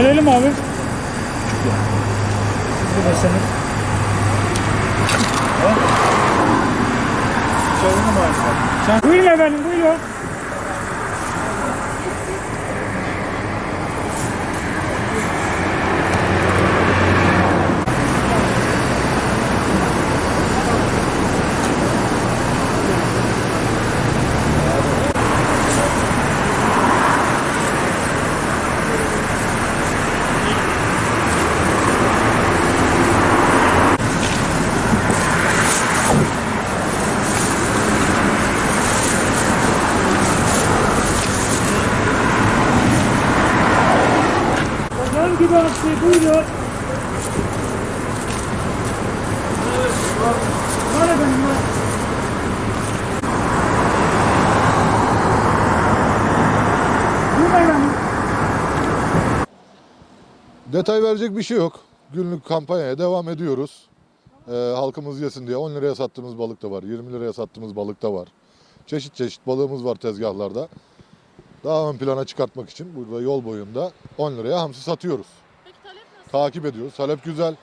Verelim abi. Bu da senin. Mu acaba? Sen buyurun efendim buyurun. Olan gibi aksi buyurun. Detay verecek bir şey yok. Günlük kampanyaya devam ediyoruz. Ee, halkımız yesin diye 10 liraya sattığımız balık da var. 20 liraya sattığımız balık da var. Çeşit çeşit balığımız var tezgahlarda. Daha ön plana çıkartmak için burada yol boyunda 10 liraya hamsi satıyoruz. Peki talep nasıl? Takip ediyoruz. Talep güzel.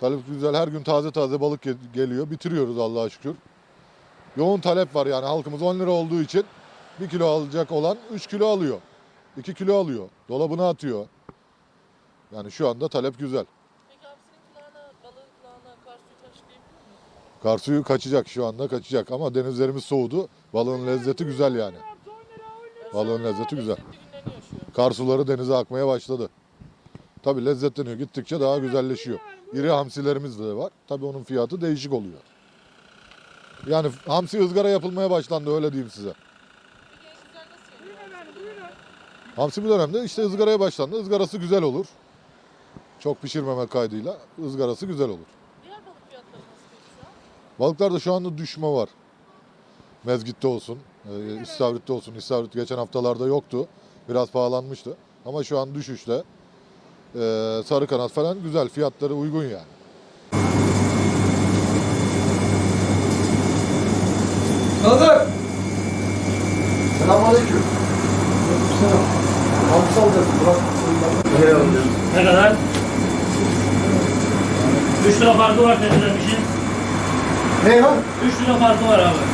Talep güzel. Her gün taze taze balık ge- geliyor. Bitiriyoruz Allah'a şükür. Yoğun talep var yani halkımız 10 lira olduğu için 1 kilo alacak olan 3 kilo alıyor. 2 kilo alıyor. Dolabına atıyor. Yani şu anda talep güzel. Peki hapsinin kulağına, balığın kulağına kar suyu taşıyabilir mi? Kar suyu kaçacak şu anda kaçacak ama denizlerimiz soğudu. Balığın lezzeti güzel yani. Balığın lezzeti güzel. Kar suları denize akmaya başladı. Tabi lezzetleniyor. Gittikçe daha güzelleşiyor. İri hamsilerimiz de var. Tabi onun fiyatı değişik oluyor. Yani hamsi ızgara yapılmaya başlandı öyle diyeyim size. Hamsi bu dönemde işte ızgaraya başlandı. Izgarası güzel olur. Çok pişirmemek kaydıyla ızgarası güzel olur. Diğer balık fiyatları nasıl peki şu an? Balıklarda şu anda düşme var. Mezgitte olsun, e, istavritte olsun. İstavrit geçen haftalarda yoktu. Biraz pahalanmıştı. Ama şu an düşüşte. E, sarı kanat falan güzel. Fiyatları uygun yani. Kaldır. Selamünaleyküm. Selam. Hamsi alacağız. Burak. Alacağız? Ne kadar? 3 lira farkı var temizlemişin. Ne var? 3 lira farkı var abi.